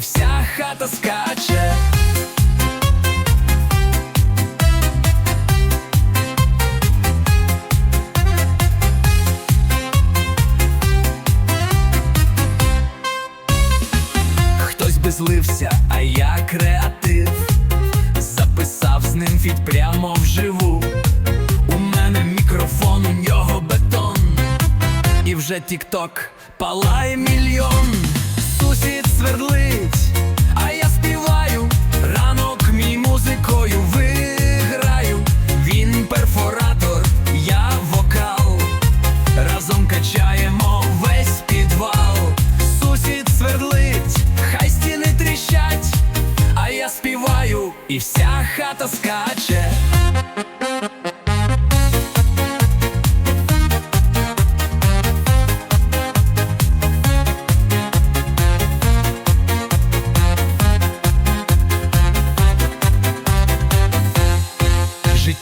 вся хата скаче. Хтось би злився, а я креатив, записав з ним фіт прямо вживу. У мене мікрофон, у нього бетон, і вже тікток палає мільйон. Сусід свердлить.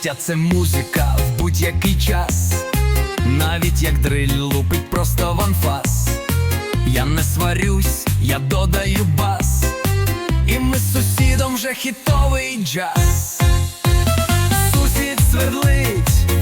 щастя це музика в будь-який час, навіть як дриль лупить просто в анфас. Я не сварюсь, я додаю бас, і ми з сусідом вже хітовий джаз. Сусід свердлить.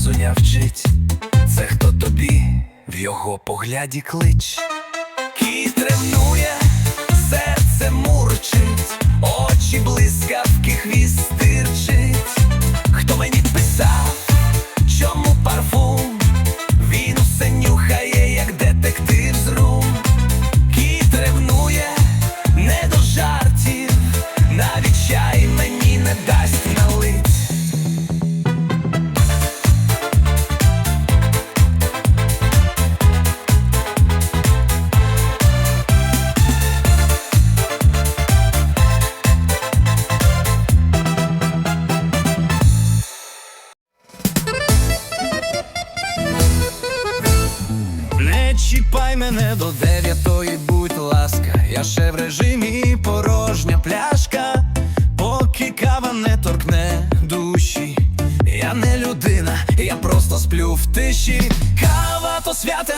Везуня вчить, це хто тобі в його погляді клич, Кіт ревнує, серце мурчить, очі блискавки.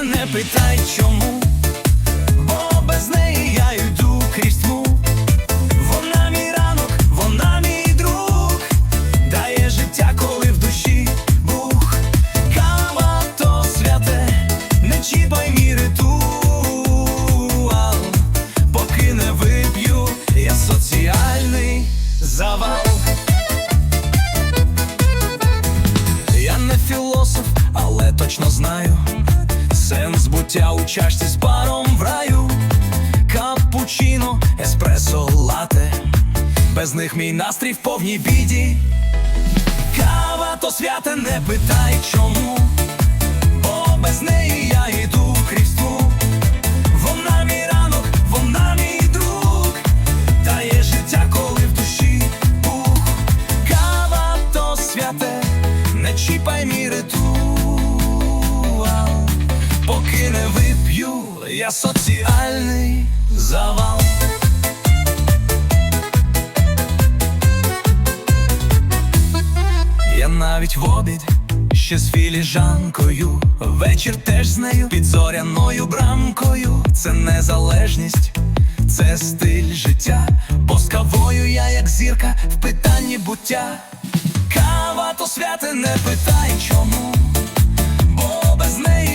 не питай, чому. них мій настрій в повній біді. Кава то святе не питай чому. навіть в обід, ще з філіжанкою, вечір теж з нею, під зоряною брамкою, це незалежність, це стиль життя, бо з кавою я, як зірка, в питанні буття. Кава то святе не питай чому, бо без неї.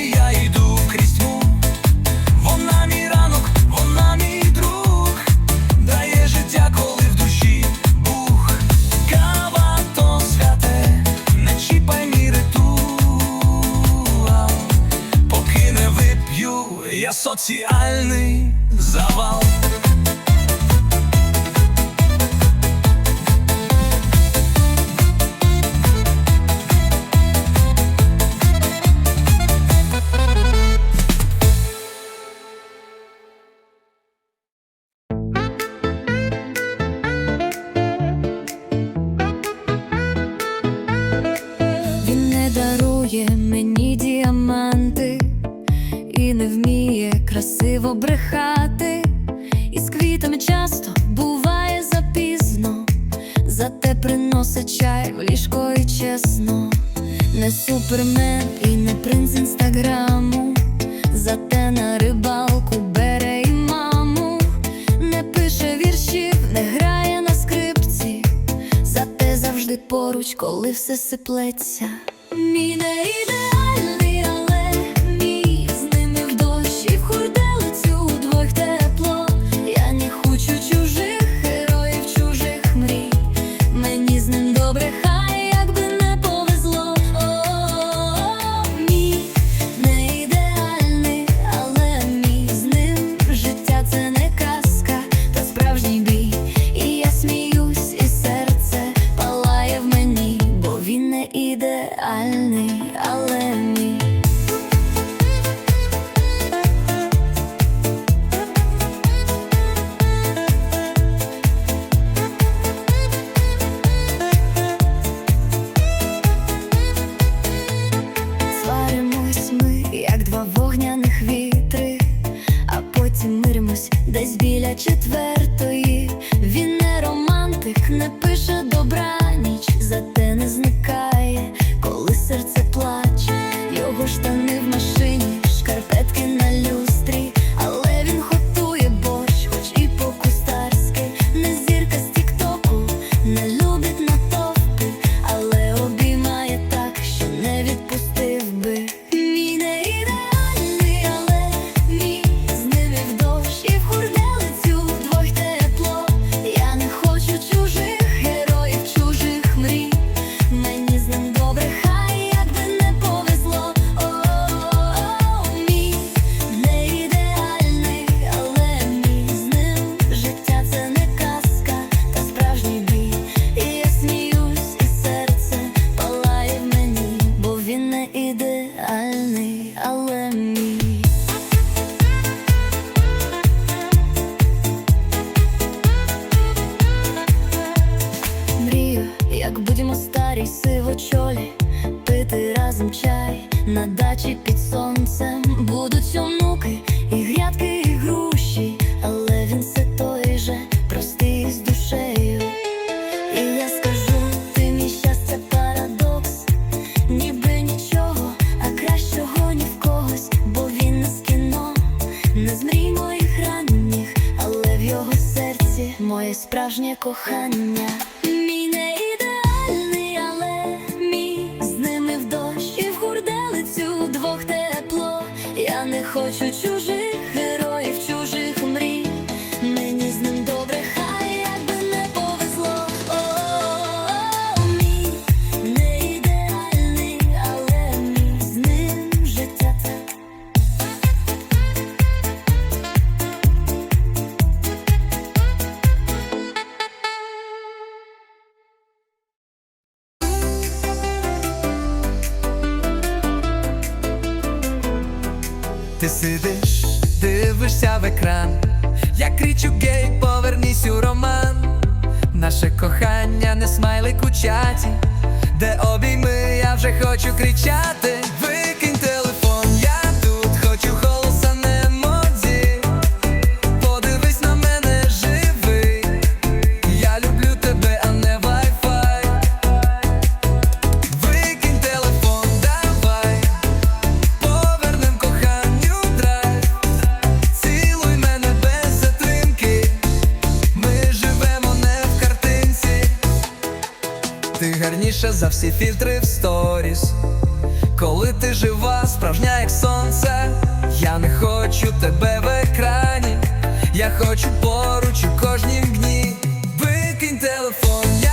соціальний. І не принц інстаграму, зате на рибалку бере маму, не пише віршів, не грає на скрипці, зате завжди поруч, коли все сиплеться. Мій не йде. справжнє кохання. ти сидиш, дивишся в екран, я кричу гей, повернісь у роман, наше кохання не смайлик у чаті, де обійми, я вже хочу кричати. всі фільтри в сторіс, коли ти жива, справжня, як сонце, я не хочу тебе в екрані, я хочу поруч у кожнім дні, викинь телефон.